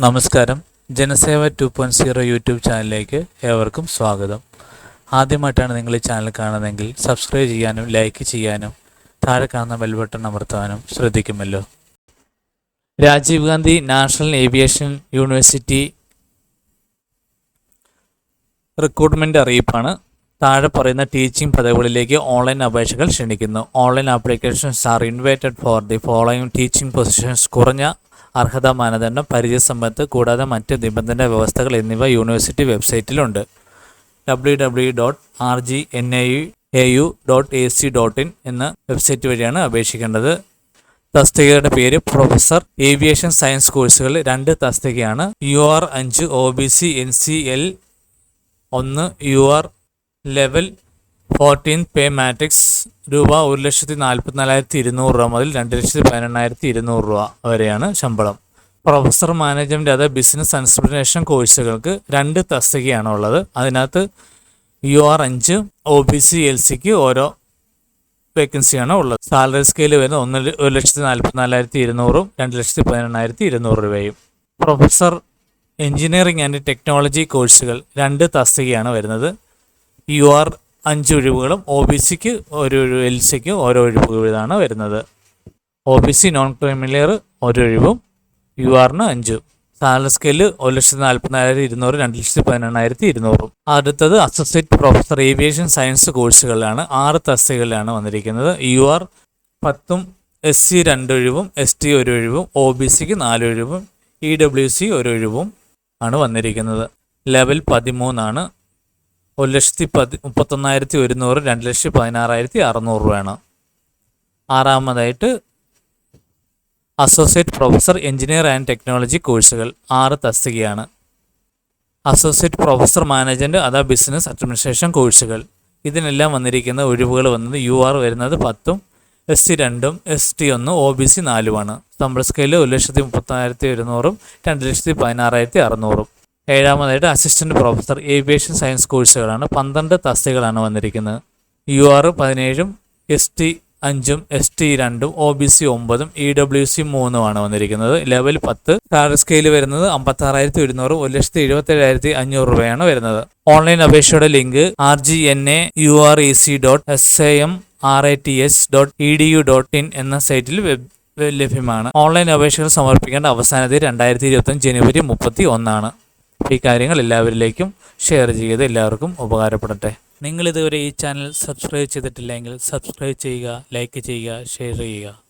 നമസ്കാരം. Janaseva two point zero YouTube ചാനലിലേക്ക് ഏവർക്കും സ്വാഗതം. ആദ്യമായിട്ടാണ് നിങ്ങൾ ഈ ചാനൽ കാണുന്നതെങ്കിൽ സബ്സ്ക്രൈബ് ചെയ്യാനും ലൈക്ക് ചെയ്യാനും താഴെ കാണുന്ന ബെൽ ബട്ടൺ അമർത്താനും ശ്രദ്ധിക്കുമല്ലോ. Rajiv Gandhi national aviation university recruitment അറിയിപ്പാണ്. താഴെ പറയുന്ന ടീച്ചിങ് പദവികളിലേക്ക് ഓൺലൈൻ അപേക്ഷകൾ ക്ഷണിക്കുന്നു. Online applications are invited for the following teaching positions കുറഞ്ഞ അർഹതാ മാനദണ്ഡം പരിചയസമ്പത്ത് കൂടാതെ മറ്റ് നിബന്ധന വ്യവസ്ഥകൾ എന്നിവ university വെബ്സൈറ്റിലുണ്ട്. W W dot R G N I A U dot A C dot in എന്ന വെബ്സൈറ്റ് വഴിയാണ് അപേക്ഷിക്കേണ്ടത്. തസ്തികയുടെ പേര് പ്രൊഫസർ ഏവിയേഷൻ സയൻസ് കോഴ്സുകളിൽ രണ്ട് തസ്തികയാണ്. യു ആർ അഞ്ച് O B C N C L ഒന്ന് U R level fourteen pay matrix രൂപ ഒരു ലക്ഷത്തി നാൽപ്പത്തിനാലായിരത്തി ഇരുന്നൂറ് രൂപ മുതൽ രണ്ട് ലക്ഷത്തി പതിനെണ്ണായിരത്തി ഇരുന്നൂറ് രൂപ വരെയാണ് ശമ്പളം. പ്രൊഫസർ മാനേജ്മെന്റ് അത് ബിസിനസ് അഡ്മിനിസ്ട്രേഷൻ കോഴ്സുകൾക്ക് രണ്ട് തസ്തികയാണ് ഉള്ളത്. അതിനകത്ത് യു ആർ അഞ്ച് ഒ ബി സി എൽ സിക്ക് ഓരോ വേക്കൻസിയാണ് ഉള്ളത്. സാലറി സ്കെയിൽ വരുന്നത് ഒന്ന് ഒരു ലക്ഷത്തി നാൽപ്പത്തിനാലായിരത്തി ഇരുന്നൂറും രണ്ട് ലക്ഷത്തി പതിനെണ്ണായിരത്തി ഇരുന്നൂറ് രൂപയും. പ്രൊഫസർ എഞ്ചിനീയറിംഗ് ആൻഡ് ടെക്നോളജി കോഴ്സുകൾ രണ്ട് തസ്തികയാണ് വരുന്നത്. യു ആർ അഞ്ച് ഒഴിവുകളും ഒ ബി സിക്ക് ഒരു എൽ സിക്ക് ഓരോ ഒഴിവ് വീതമാണ് വരുന്നത്. O B C non creamy layer ഒരു ഒഴിവും യു ആറിന് അഞ്ചും. സാലറി സ്കെയിൽ ഒരു ലക്ഷത്തി നാൽപ്പത്തിനായിരത്തി ഇരുന്നൂറ് രണ്ട് ലക്ഷത്തി പതിനെണ്ണായിരത്തി ഇരുന്നൂറും. അടുത്തത് അസോസിയേറ്റ് പ്രൊഫസർ ഏവിയേഷൻ സയൻസ് കോഴ്സുകളിലാണ് ആറ് തസ്തികളിലാണ് വന്നിരിക്കുന്നത്. യു ആർ പത്തും എസ് സി രണ്ടൊഴിവും എസ് ടി ഒരു ഒഴിവും ഒ ബി സിക്ക് നാലൊഴിവും ഇ ഡബ്ല്യു സി ഒരു ഒഴിവും ആണ് വന്നിരിക്കുന്നത്. ലെവൽ പതിമൂന്നാണ്. ഒരു ലക്ഷത്തി പതി മുപ്പത്തൊന്നായിരത്തി ഒരുന്നൂറ് രണ്ട് ലക്ഷത്തി പതിനാറായിരത്തി അറുന്നൂറ് രൂപയാണ്. ആറാമതായിട്ട് associate professor engineer and technology കോഴ്സുകൾ ആറ് തസ്തികയാണ്. അസോസിയേറ്റ് പ്രൊഫസർ മാനേജ്മെന്റ് അതാ ബിസിനസ് അഡ്മിനിസ്ട്രേഷൻ കോഴ്സുകൾ ഇതിനെല്ലാം വന്നിരിക്കുന്ന ഒഴിവുകൾ വന്നത് യു ആർ വരുന്നത് പത്തും എസ് സി രണ്ടും എസ് ടി ഒന്നും ഒ ബി സി നാലുമാണ്. ശമ്പള സ്കെയിൽ ഒരു ലക്ഷത്തി മുപ്പത്തായിരത്തി ഒരുന്നൂറും രണ്ട് ലക്ഷത്തി പതിനാറായിരത്തി അറുന്നൂറും. ഏഴാമതായിട്ട് അസിസ്റ്റന്റ് പ്രൊഫസർ ഏവിയേഷൻ സയൻസ് കോഴ്സുകളാണ് പന്ത്രണ്ട് തസ്തികളാണ് വന്നിരിക്കുന്നത്. യു ആർ പതിനേഴും എസ് ടി അഞ്ചും എസ് ടി രണ്ടും ഒ ബി സി ഒമ്പതും ഇ ഡബ്ല്യു സി മൂന്നുമാണ് വന്നിരിക്കുന്നത്. ലെവൽ പത്ത്. ടാർ സ്കെയിൽ വരുന്നത് അമ്പത്താറായിരത്തി ഒരുന്നൂറ് ഒരു ലക്ഷത്തി എഴുപത്തി ഏഴായിരത്തി അഞ്ഞൂറ് രൂപയാണ് വരുന്നത്. ഓൺലൈൻ അപേക്ഷയുടെ link R G N A U R E C dot S A M R I T S dot E D U dot in എന്ന സൈറ്റിൽ ലഭ്യമാണ്. ഓൺലൈൻ അപേക്ഷകൾ സമർപ്പിക്കേണ്ട അവസാന രണ്ടായിരത്തി ഇരുപത്തഞ്ച് ജനുവരി മുപ്പത്തി ഒന്നാണ് ഈ കാര്യങ്ങൾ എല്ലാവരിലേക്കും ഷെയർ ചെയ്ത് എല്ലാവർക്കും ഉപകാരപ്പെടട്ടെ. നിങ്ങൾ ഇതുവരെ ഈ ചാനൽ സബ്സ്ക്രൈബ് ചെയ്തിട്ടില്ലെങ്കിൽ സബ്സ്ക്രൈബ് ചെയ്യുക ലൈക്ക് ചെയ്യുക ഷെയർ ചെയ്യുക.